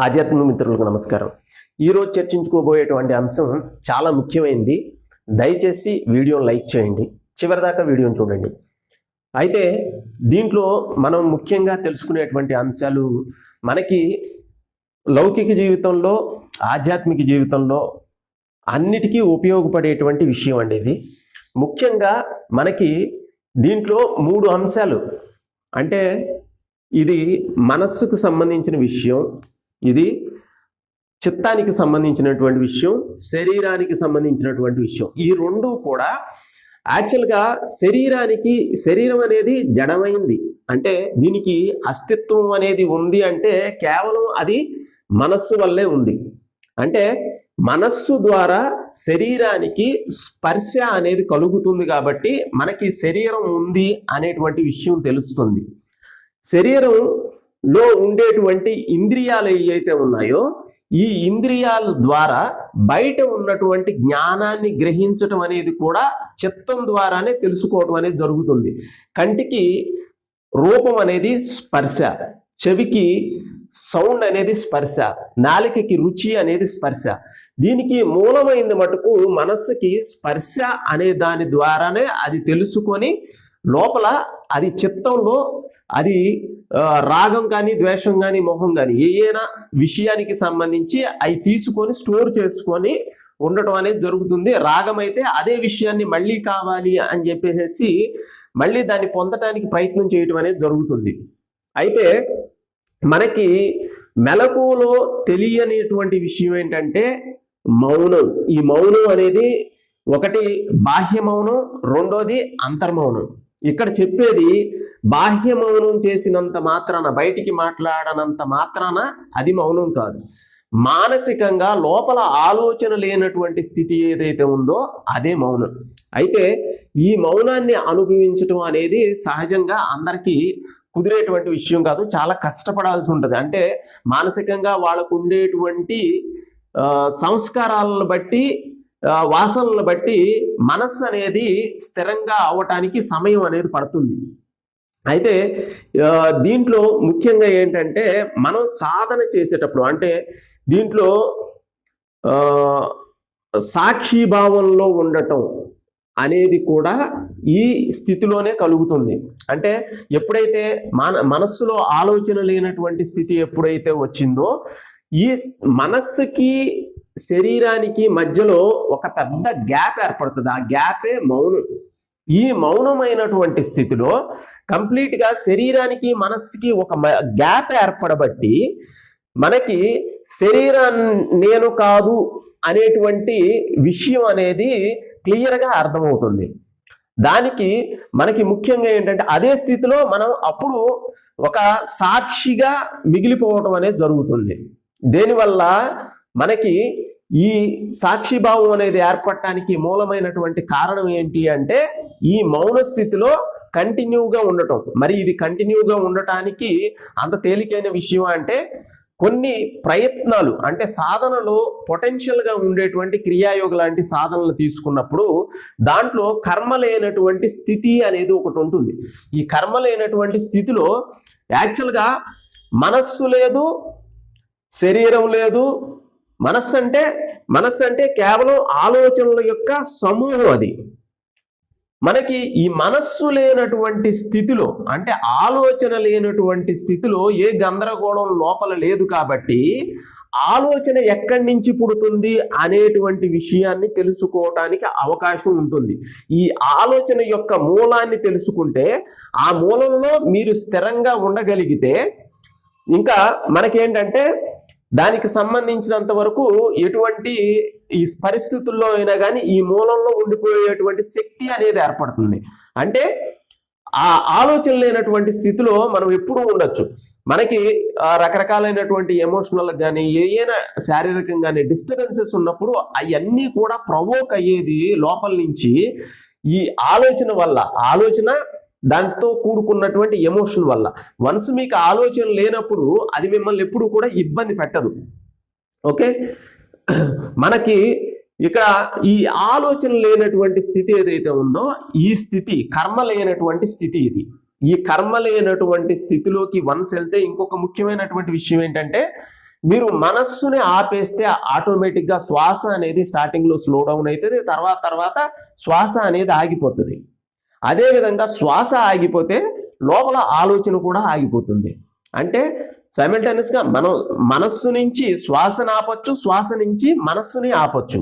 ఆధ్యాత్మిక మిత్రులకు నమస్కారం. ఈరోజు చర్చించుకోబోయేటువంటి అంశం చాలా ముఖ్యమైనది దయచేసి వీడియోని లైక్ చేయండి. చివరిదాకా వీడియోని చూడండి. అయితే దీంట్లో మనం ముఖ్యంగా తెలుసుకునేటువంటి అంశాలు మనకి లౌకిక జీవితంలో ఆధ్యాత్మిక జీవితంలో అన్నిటికీ ఉపయోగపడేటువంటి విషయం అండి ఇది. ముఖ్యంగా మనకి దీంట్లో మూడు అంశాలు. అంటే ఇది మనస్సుకు సంబంధించిన విషయం ఇది చిత్తానికి సంబంధించినటువంటి విషయం శరీరానికి సంబంధించినటువంటి విషయం. ఈ రెండు కూడా యాక్చువల్గా శరీరానికి శరీరం అనేది జడమైంది. అంటే దీనికి అస్తిత్వం అనేది ఉంది అంటే కేవలం అది మనస్సు వల్లే ఉంది. అంటే మనస్సు ద్వారా శరీరానికి స్పర్శ అనేది కలుగుతుంది కాబట్టి మనకి శరీరం ఉంది అనేటువంటి విషయం తెలుస్తుంది. శరీరం లో ఉండేటువంటి ఇంద్రియాలు ఏవైతే ఉన్నాయో ఈ ఇంద్రియాల ద్వారా బయట ఉన్నటువంటి జ్ఞానాన్ని గ్రహించటం అనేది కూడా చిత్తం ద్వారానే తెలుసుకోవటం అనేది జరుగుతుంది. కంటికి రూపం అనేది స్పర్శ చెవికి సౌండ్ అనేది స్పర్శ నాలికకి రుచి అనేది స్పర్శ. దీనికి మూలమైంది మటుకు మనస్సుకి స్పర్శ అనే దాని ద్వారానే అది తెలుసుకొని లోపల అది చిత్తంలో అది రాగం కానీ ద్వేషం కానీ మొహం కానీ ఏదైనా విషయానికి సంబంధించి అవి తీసుకొని స్టోర్ చేసుకొని ఉండటం అనేది జరుగుతుంది. రాగం అయితే అదే విషయాన్ని మళ్ళీ కావాలి అని చెప్పేసి మళ్ళీ దాన్ని పొందటానికి ప్రయత్నం చేయటం అనేది జరుగుతుంది. అయితే మనకి మెలకువలో తెలియనిటువంటి విషయం ఏంటంటే మౌనం. ఈ మౌనం అనేది ఒకటి బాహ్య మౌనం రెండోది అంతర్మౌనం. ఇక్కడ చెప్పేది బాహ్య మౌనం చేసినంత మాత్రాన బయటికి మాట్లాడనంత మాత్రాన అది మౌనం కాదు. మానసికంగా లోపల ఆలోచన లేనటువంటి స్థితి ఏదైతే ఉందో అదే మౌనం. అయితే ఈ మౌనాన్ని అనుభవించటం అనేది సహజంగా అందరికీ కుదిరేటువంటి విషయం కాదు చాలా కష్టపడాల్సి ఉంటుంది. అంటే మానసికంగా వాళ్ళకు ఉండేటువంటి సంస్కారాలను బట్టి వాసనలను బట్టి మనస్సు అనేది స్థిరంగా అవ్వటానికి సమయం అనేది పడుతుంది. అయితే దీంట్లో ముఖ్యంగా ఏంటంటే మనం సాధన చేసేటప్పుడు అంటే దీంట్లో సాక్షి సాక్షిభావంలో ఉండటం అనేది కూడా ఈ స్థితిలోనే కలుగుతుంది. అంటే ఎప్పుడైతే మన మనస్సులో ఆలోచన లేనటువంటి స్థితి ఎప్పుడైతే వచ్చిందో ఈ మనస్సుకి శరీరానికి మధ్యలో ఒక పెద్ద గ్యాప్ ఏర్పడుతుంది. ఆ గ్యాపే మౌనం. ఈ మౌనమైనటువంటి స్థితిలో కంప్లీట్గా శరీరానికి మనస్సుకి ఒక గ్యాప్ ఏర్పడబట్టి మనకి శరీరాన్ని నేను కాదు అనేటువంటి విషయం అనేది క్లియర్గా అర్థమవుతుంది. దానికి మనకి ముఖ్యంగా ఏంటంటే అదే స్థితిలో మనం అప్పుడు ఒక సాక్షిగా మిగిలిపోవటం అనేది జరుగుతుంది. దేనివల్ల? మనకి ఈ సాక్షిభావం అనేది ఏర్పడటానికి మూలమైనటువంటి కారణం ఏంటి అంటే ఈ మౌన స్థితిలో కంటిన్యూగా ఉండటం. మరి ఇది కంటిన్యూగా ఉండటానికి అంత తేలికైన విషయం అంటే కొన్ని ప్రయత్నాలు అంటే సాధనలో పొటెన్షియల్గా ఉండేటువంటి క్రియాయోగ లాంటి సాధనలు తీసుకున్నప్పుడు దాంట్లో కర్మ లేనటువంటి స్థితి అనేది ఒకటి ఉంటుంది. ఈ కర్మ లేనటువంటి స్థితిలో యాక్చువల్గా మనస్సు లేదు శరీరం లేదు మనస్సు అంటే మనస్సు అంటే కేవలం ఆలోచనల యొక్క సమూహం అది. మనకి ఈ మనస్సు లేనటువంటి స్థితిలో అంటే ఆలోచన లేనటువంటి స్థితిలో ఏ గందరగోళం లోపల లేదు కాబట్టి ఆలోచన ఎక్కడి నుంచి పుడుతుంది అనేటువంటి విషయాన్ని తెలుసుకోవటానికి అవకాశం ఉంటుంది. ఈ ఆలోచన యొక్క మూలాన్ని తెలుసుకుంటే ఆ మూలంలో మీరు స్థిరంగా ఉండగలిగితే ఇంకా మనకేంటంటే దానికి సంబంధించినంత వరకు ఎటువంటి ఈ పరిస్థితుల్లో అయినా కానీ ఈ మూలంలో ఉండిపోయేటువంటి శక్తి అనేది ఏర్పడుతుంది. అంటే ఆ ఆలోచన లేనటువంటి స్థితిలో మనం ఎప్పుడూ ఉండొచ్చు. మనకి రకరకాలైనటువంటి ఎమోషనల్ కానీ ఏదైనా శారీరకంగానే డిస్టర్బెన్సెస్ ఉన్నప్పుడు అవన్నీ కూడా ప్రవోక్ అయ్యేది లోపల నుంచి ఈ ఆలోచన వల్ల. ఆలోచన దాంతో కూడుకున్నటువంటి ఎమోషన్ వల్ల. వన్స్ మీకు ఆలోచన లేనప్పుడు అది మిమ్మల్ని ఎప్పుడు కూడా ఇబ్బంది పెట్టదు. ఓకే? మనకి ఇక్కడ ఈ ఆలోచన లేనటువంటి స్థితి ఏదైతే ఉందో ఈ స్థితి కర్మ లేనటువంటి స్థితి ఇది. ఈ కర్మ లేనటువంటి స్థితిలోకి వన్స్ వెళ్తే ఇంకొక ముఖ్యమైనటువంటి విషయం ఏంటంటే మీరు మనస్సుని ఆపేస్తే ఆటోమేటిక్గా శ్వాస అనేది స్టార్టింగ్లో స్లో డౌన్ అవుతుంది తర్వాత తర్వాత శ్వాస అనేది ఆగిపోతుంది. అదేవిధంగా శ్వాస ఆగిపోతే లోపల ఆలోచన కూడా ఆగిపోతుంది. అంటే సైమిల్టేనియస్గా మనం మనస్సు నుంచి శ్వాసను ఆపచ్చు శ్వాస నుంచి మనస్సుని ఆపచ్చు.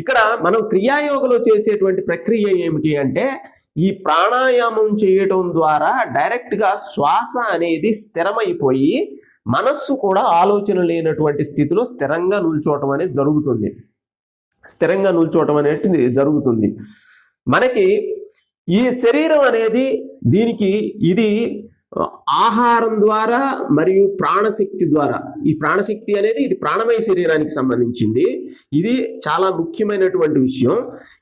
ఇక్కడ మనం క్రియాయోగలో చేసేటువంటి ప్రక్రియ ఏమిటి అంటే ఈ ప్రాణాయామం చేయటం ద్వారా డైరెక్ట్గా శ్వాస అనేది స్థిరమైపోయి మనస్సు కూడా ఆలోచన లేనటువంటి స్థితిలో స్థిరంగా నిల్చోవటం అనేది జరుగుతుంది. స్థిరంగా నిల్చోవటం అనేది జరుగుతుంది. మనకి ఈ శరీరం అనేది దీనికి ఇది ఆహారం ద్వారా మరియు ప్రాణశక్తి ద్వారా. ఈ ప్రాణశక్తి అనేది ఇది ప్రాణమయ శరీరానికి సంబంధించింది. ఇది చాలా ముఖ్యమైనటువంటి విషయం.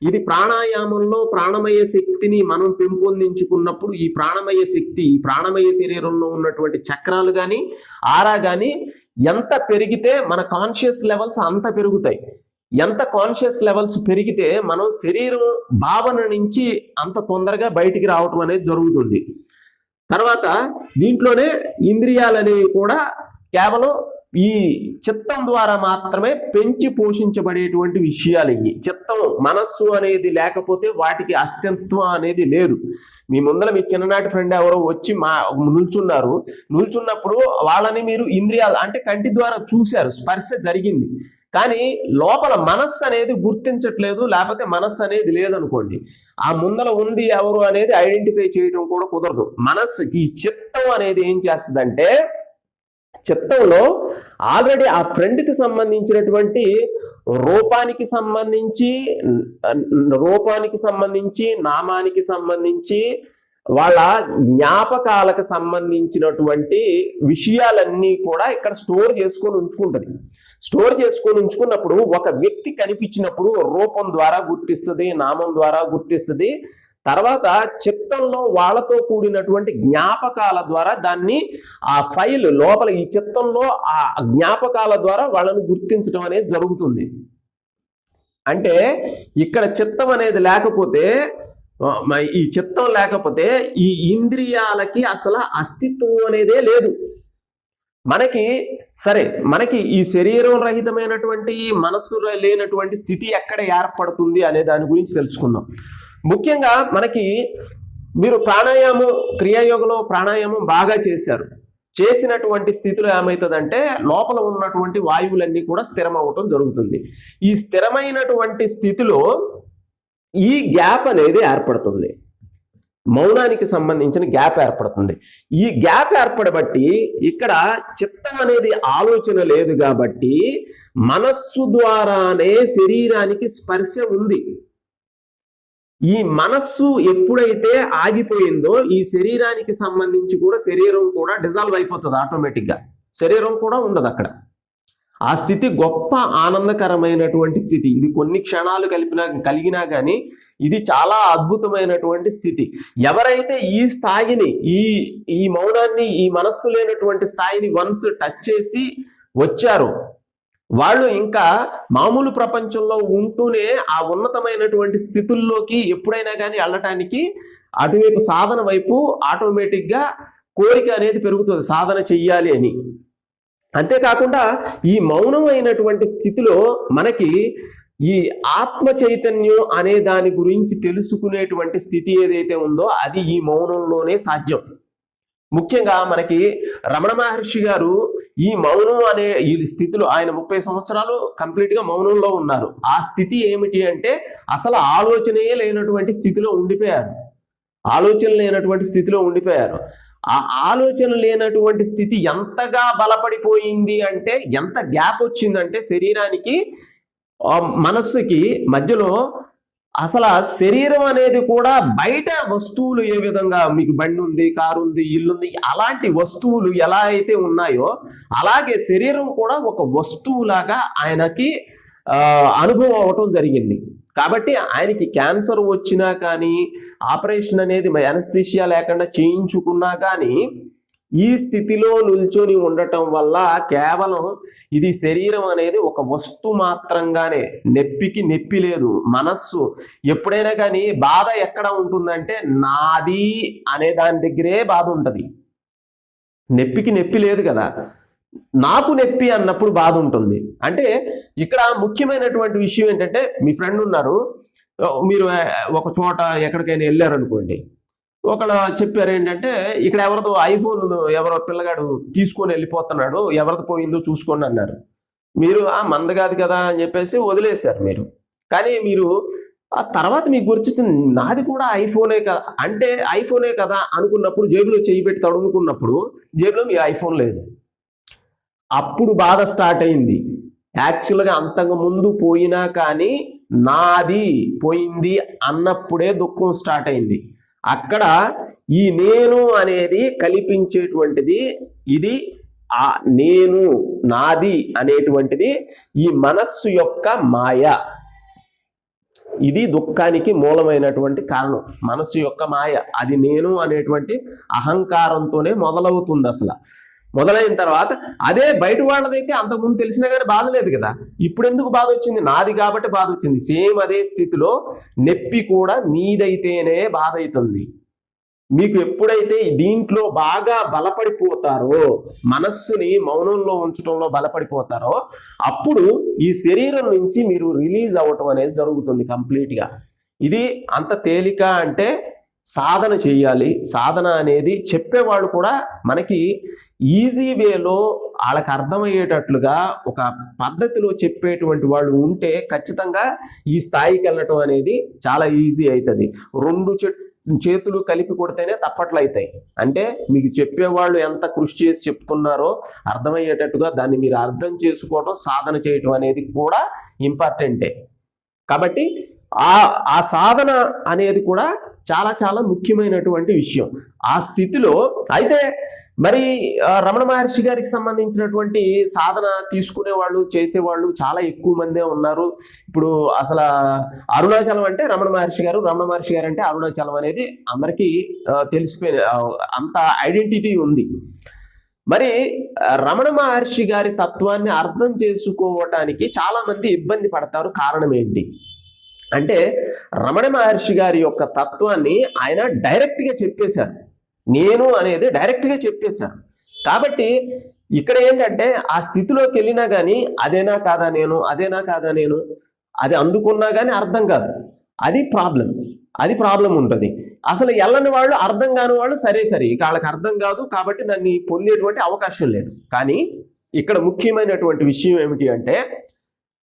ఇది ప్రాణాయామంలో ప్రాణమయ శక్తిని మనం పెంపొందించుకున్నప్పుడు ఈ ప్రాణమయ శక్తి ఈ ప్రాణమయ శరీరంలో ఉన్నటువంటి చక్రాలు కానీ ఆరా కానీ ఎంత పెరిగితే మన కాన్షియస్ లెవెల్స్ అంత పెరుగుతాయి. ఎంత కాన్షియస్ లెవెల్స్ పెరిగితే మనం శరీరం భావన నుంచి అంత తొందరగా బయటికి రావటం అనేది జరుగుతుంది. తర్వాత దీంట్లోనే ఇంద్రియాలు కూడా కేవలం ఈ చిత్తం ద్వారా మాత్రమే పెంచి పోషించబడేటువంటి విషయాలు ఇవి. చిత్తం మనస్సు అనేది లేకపోతే వాటికి అస్తిత్వం అనేది లేదు. మీ ముందర మీ చిన్ననాటి ఫ్రెండ్ ఎవరో వచ్చి మా నిల్చున్నారు. నిల్చున్నప్పుడు వాళ్ళని మీరు ఇంద్రియాలు అంటే కంటి ద్వారా చూశారు. స్పర్శ జరిగింది. కానీ లోపల మనస్సు అనేది గుర్తించట్లేదు లేకపోతే మనస్సు అనేది లేదనుకోండి. ఆ ముందర ఉంది ఎవరు అనేది ఐడెంటిఫై చేయడం కూడా కుదరదు. మనస్సు ఈ చిత్తం అనేది ఏం చేస్తుందంటే చిత్తంలో ఆల్రెడీ ఆ ఫ్రెండ్కి సంబంధించినటువంటి రూపానికి సంబంధించి రూపానికి సంబంధించి నామానికి సంబంధించి వాళ్ళ జ్ఞాపకాలకు సంబంధించినటువంటి విషయాలన్నీ కూడా ఇక్కడ స్టోర్ చేసుకొని ఉంచుకుంటుంది. స్టోర్ చేసుకొని ఉంచుకున్నప్పుడు ఒక వ్యక్తి కనిపించినప్పుడు రూపం ద్వారా గుర్తిస్తుంది నామం ద్వారా గుర్తిస్తుంది. తర్వాత చిత్తంలో వాళ్ళతో కూడినటువంటి జ్ఞాపకాల ద్వారా దాన్ని ఆ ఫైల్ లోపల ఈ చిత్తంలో ఆ జ్ఞాపకాల ద్వారా వాళ్ళని గుర్తించడం అనేది జరుగుతుంది. అంటే ఇక్కడ చిత్తం అనేది లేకపోతే ఈ చిత్తం లేకపోతే ఈ ఇంద్రియాలకి అసలు అస్తిత్వం అనేదే లేదు. మనకి సరే మనకి ఈ శరీరం రహితమైనటువంటి ఈ మనస్సు లేనటువంటి స్థితి ఎక్కడ ఏర్పడుతుంది అనే దాని గురించి తెలుసుకుందాం. ముఖ్యంగా మనకి మీరు ప్రాణాయామం క్రియాయోగంలో ప్రాణాయామం బాగా చేశారు. చేసినటువంటి స్థితిలో ఏమవుతుందంటే లోపల ఉన్నటువంటి వాయువులన్నీ కూడా స్థిరం అవ్వటం జరుగుతుంది. ఈ స్థిరమైనటువంటి స్థితిలో ఈ గ్యాప్ అనేది ఏర్పడుతుంది. మౌనానికి సంబంధించిన గ్యాప్ ఏర్పడుతుంది. ఈ గ్యాప్ ఏర్పడబట్టి ఇక్కడ చిత్తం అనేది ఆలోచన లేదు కాబట్టి మనస్సు ద్వారానే శరీరానికి స్పర్శ ఉంది. ఈ మనస్సు ఎప్పుడైతే ఆగిపోయిందో ఈ శరీరానికి సంబంధించి కూడా శరీరం కూడా డిజాల్వ్ అయిపోతుంది ఆటోమేటిక్గా. శరీరం కూడా ఉండదు అక్కడ. ఆ స్థితి గొప్ప ఆనందకరమైనటువంటి స్థితి. ఇది కొన్ని క్షణాలు కలిపినా కలిగినా కానీ ఇది చాలా అద్భుతమైనటువంటి స్థితి. ఎవరైతే ఈ స్థాయిని ఈ ఈ మౌనాన్ని ఈ మనస్సు లేనటువంటి స్థాయిని వన్స్ టచ్ చేసి వచ్చారో వాళ్ళు ఇంకా మామూలు ప్రపంచంలో ఉంటూనే ఆ ఉన్నతమైనటువంటి స్థితుల్లోకి ఎప్పుడైనా కానీ వెళ్ళటానికి అటువైపు సాధన వైపు ఆటోమేటిక్గా కోరిక అనేది పెరుగుతుంది. సాధన చెయ్యాలి అని. అంతేకాకుండా ఈ మౌనమైనటువంటి స్థితిలో మనకి ఈ ఆత్మ చైతన్యం అనే దాని గురించి తెలుసుకునేటువంటి స్థితి ఏదైతే ఉందో అది ఈ మౌనంలోనే సాధ్యం. ముఖ్యంగా మనకి రమణ మహర్షి గారు ఈ మౌనం అనే ఈ స్థితిలో ఆయన ముప్పై సంవత్సరాలు కంప్లీట్గా మౌనంలో ఉన్నారు. ఆ స్థితి ఏమిటి అంటే అసలు ఆలోచనయే లేనటువంటి స్థితిలో ఉండిపోయారు. ఆలోచన లేనటువంటి స్థితిలో ఉండిపోయారు. ఆ ఆలోచన లేనటువంటి స్థితి ఎంతగా బలపడిపోయింది అంటే ఎంత గ్యాప్ వచ్చిందంటే శరీరానికి మనస్సుకి మధ్యలో అసలు శరీరం అనేది కూడా బయట వస్తువులు ఏ విధంగా మీకు బండి ఉంది కారు ఉంది ఇల్లు ఉంది అలాంటి వస్తువులు ఎలా అయితే ఉన్నాయో అలాగే శరీరం కూడా ఒక వస్తువులాగా ఆయనకి అనుభవం అవటం జరిగింది. కాబట్టి ఆయనకి క్యాన్సర్ వచ్చినా కానీ ఆపరేషన్ అనేది అనస్థిషియా లేకుండా చేయించుకున్నా కానీ ఈ స్థితిలో నిల్చొని ఉండటం వల్ల కేవలం ఇది శరీరం అనేది ఒక వస్తు మాత్రంగానే నొప్పికి నొప్పి లేదు మనస్సు ఎప్పుడైనా కానీ బాధ ఎక్కడ ఉంటుందంటే నాది అనే దాని దగ్గరే బాధ ఉంటుంది. నొప్పికి నొప్పి లేదు కదా. నాకు నొప్పి అన్నప్పుడు బాధ ఉంటుంది. అంటే ఇక్కడ ముఖ్యమైనటువంటి విషయం ఏంటంటే మీ ఫ్రెండ్ ఉన్నారు. మీరు ఒక చోట ఎక్కడికైనా వెళ్ళారనుకోండి. ఒకళ్ళు చెప్పారు ఏంటంటే ఇక్కడ ఎవరిదో ఐఫోన్ ఎవరో పిల్లగాడు తీసుకొని వెళ్ళిపోతున్నాడు. ఎవరిది పోయిందో చూసుకోండి అన్నారు. మీరు ఆ మంద కాదు కదా అని చెప్పేసి వదిలేశారు మీరు. కానీ మీరు ఆ తర్వాత మీకు గుర్తిస్తుంది నాది కూడా ఐఫోనే కదా అంటే ఐఫోనే కదా అనుకున్నప్పుడు జేబులో చేయి పెట్టి తడుముకున్నప్పుడు జేబులో మీ ఐఫోన్ లేదు. అప్పుడు బాధ స్టార్ట్ అయింది. యాక్చువల్గా అంతకు ముందు పోయినా కానీ నాది పోయింది అన్నప్పుడే దుఃఖం స్టార్ట్ అయింది. అక్కడ ఈ నేను అనేది కల్పించేటువంటిది ఇది ఆ నేను నాది అనేటువంటిది ఈ మనస్సు యొక్క మాయ. ఇది దుఃఖానికి మూలమైనటువంటి కారణం. మనస్సు యొక్క మాయ. అది నేను అనేటువంటి అహంకారంతోనే మొదలవుతుంది అసలు. మొదలైన తర్వాత అదే బయట వాళ్ళదైతే అంతకుముందు తెలిసినా కానీ బాధ లేదు కదా. ఇప్పుడు ఎందుకు బాధ వచ్చింది? నాది కాబట్టి బాధ వచ్చింది. సేమ్ అదే స్థితిలో నొప్పి కూడా మీదైతేనే బాధ అవుతుంది మీకు ఎప్పుడైతే దీంట్లో బాగా బలపడిపోతారో మనస్సుని మౌనంలో ఉంచడంలో బలపడిపోతారో అప్పుడు ఈ శరీరం నుంచి మీరు రిలీజ్ అవ్వటం అనేది జరుగుతుంది కంప్లీట్గా. ఇది అంత తేలిక అంటే సాధన చేయాలి. సాధన అనేది చెప్పేవాళ్ళు కూడా మనకి ఈజీ వేలో వాళ్ళకి అర్థమయ్యేటట్లుగా ఒక పద్ధతిలో చెప్పేటువంటి వాళ్ళు ఉంటే ఖచ్చితంగా ఈ స్థాయికి వెళ్ళటం అనేది చాలా ఈజీ అవుతుంది రెండు చేతులు కలిపి కొడితేనే తప్పట్లు అవుతాయి అంటే మీకు చెప్పేవాళ్ళు ఎంత కృషి చేసి చెప్తున్నారో అర్థమయ్యేటట్టుగా దాన్ని మీరు అర్థం చేసుకోవడం సాధన చేయటం అనేది కూడా ఇంపార్టెంటే. కాబట్టి ఆ ఆ సాధన అనేది కూడా చాలా చాలా ముఖ్యమైనటువంటి విషయం. ఆ స్థితిలో అయితే మరి రమణ మహర్షి గారికి సంబంధించినటువంటి సాధన తీసుకునే వాళ్ళు చేసేవాళ్ళు చాలా ఎక్కువ మందే ఉన్నారు. ఇప్పుడు అసలు అరుణాచలం అంటే రమణ మహర్షి గారు రమణ మహర్షి గారు అంటే అరుణాచలం అనేది అందరికీ తెలిసిపోయిన అంత ఐడెంటిటీ ఉంది. మరి రమణ మహర్షి గారి తత్వాన్ని అర్థం చేసుకోవటానికి చాలా మంది ఇబ్బంది పడతారు. కారణం ఏంటి? అంటే రమణ మహర్షి గారి యొక్క తత్వాన్ని ఆయన డైరెక్ట్గా చెప్పేశారు. నేను అనేది డైరెక్ట్గా చెప్పేశారు. కాబట్టి ఇక్కడ ఏంటంటే ఆ స్థితిలోకి వెళ్ళినా కానీ అదేనా కాదా నేను అదేనా కాదా నేను అది అందుకున్నా కానీ అర్థం కాదు. అది ప్రాబ్లం అది ప్రాబ్లం ఉంటుంది. అసలు వెళ్ళని వాళ్ళు అర్థం కాని వాళ్ళు సరే సరే. ఇక వాళ్ళకి అర్థం కాదు కాబట్టి దాన్ని పొందేటువంటి అవకాశం లేదు. కానీ ఇక్కడ ముఖ్యమైనటువంటి విషయం ఏమిటి అంటే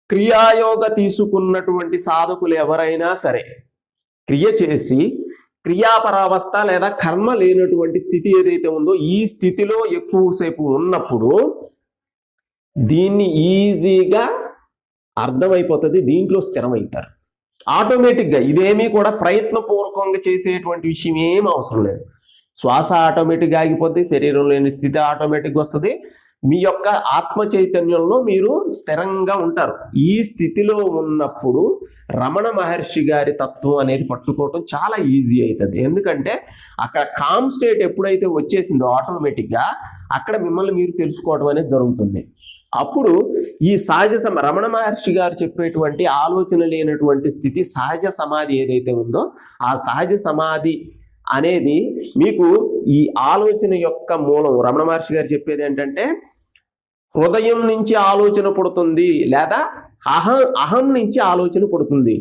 క్రియాయోగ తీసుకున్నటువంటి సాధకులు ఎవరైనా సరే క్రియ చేసి క్రియాపరావస్థ లేదా కర్మ లేనటువంటి స్థితి ఏదైతే ఉందో ఈ స్థితిలో ఎక్కువసేపు ఉన్నప్పుడు దీన్ని ఈజీగా అర్థమైపోతుంది దీంట్లో స్థిరమవుతారు. ఆటోమేటిక్గా ఇదేమీ కూడా ప్రయత్నపూర్వకంగా చేసేటువంటి విషయం ఏం అవసరం లేదు. శ్వాస ఆటోమేటిక్గా ఆగిపోద్ది శరీరం లేని స్థితి ఆటోమేటిక్గా వస్తుంది మీ యొక్క ఆత్మ చైతన్యంలో మీరు స్థిరంగా ఉంటారు. ఈ స్థితిలో ఉన్నప్పుడు రమణ మహర్షి గారి తత్వం అనేది పట్టుకోవటం చాలా ఈజీ అవుతుంది ఎందుకంటే అక్కడ కామ్ స్టేట్ ఎప్పుడైతే వచ్చేసిందో ఆటోమేటిక్గా అక్కడ మిమ్మల్ని మీరు తెలుసుకోవడం అనేది జరుగుతుంది. అప్పుడు ఈ సహజ సమ రమణ మహర్షి గారు చెప్పేటువంటి ఆలోచన లేనటువంటి స్థితి సహజ సమాధి ఏదైతే ఉందో ఆ సహజ సమాధి అనేది మీకు ఈ ఆలోచన యొక్క మూలం రమణ మహర్షి గారు చెప్పేది ఏంటంటే హృదయం నుంచి ఆలోచన పుడుతుంది లేదా అహం అహం నుంచి ఆలోచన పుడుతుంది.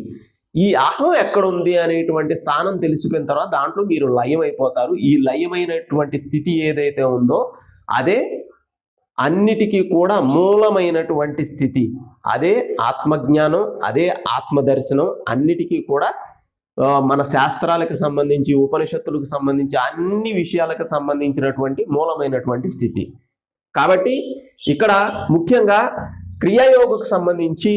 ఈ అహం ఎక్కడుంది అనేటువంటి స్థానం తెలిసిపోయిన తర్వాత దాంట్లో మీరు లయమైపోతారు. ఈ లయమైనటువంటి స్థితి ఏదైతే ఉందో అదే అన్నిటికీ కూడా మూలమైనటువంటి స్థితి. అదే ఆత్మజ్ఞానం అదే ఆత్మదర్శనం అన్నిటికీ కూడా మన శాస్త్రాలకు సంబంధించి ఉపనిషత్తులకు సంబంధించి అన్ని విషయాలకు సంబంధించినటువంటి మూలమైనటువంటి స్థితి. కాబట్టి ఇక్కడ ముఖ్యంగా క్రియాయోగకు సంబంధించి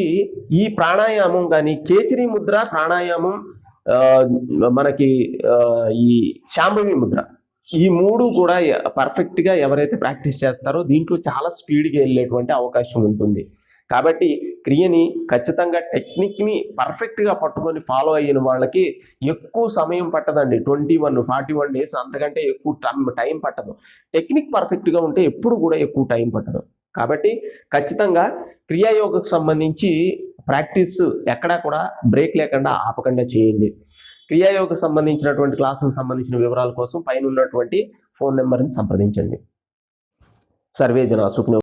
ఈ ప్రాణాయామం కానీ కేచరి ముద్ర ప్రాణాయామం మనకి ఈ శాంభవి ముద్ర ఈ మూడు కూడా పర్ఫెక్ట్గా ఎవరైతే ప్రాక్టీస్ చేస్తారో దీంట్లో చాలా స్పీడ్గా వెళ్ళేటువంటి అవకాశం ఉంటుంది. కాబట్టి క్రియని ఖచ్చితంగా టెక్నిక్ని పర్ఫెక్ట్గా పట్టుకొని ఫాలో అయిన వాళ్ళకి ఎక్కువ సమయం పట్టదండి. Twenty one forty one days అంతకంటే ఎక్కువ టైం టైం పట్టదు. టెక్నిక్ పర్ఫెక్ట్గా ఉంటే ఎప్పుడు కూడా ఎక్కువ టైం పట్టదు. కాబట్టి ఖచ్చితంగా క్రియాయోగకు సంబంధించి ప్రాక్టీస్ ఎక్కడా కూడా బ్రేక్ లేకుండా ఆపకుండా చేయండి. క్రియాయోగకు సంబంధించినటువంటి క్లాసులకు సంబంధించిన వివరాల కోసం పైన ఉన్నటువంటి ఫోన్ నెంబర్ని సంప్రదించండి. సర్వే జన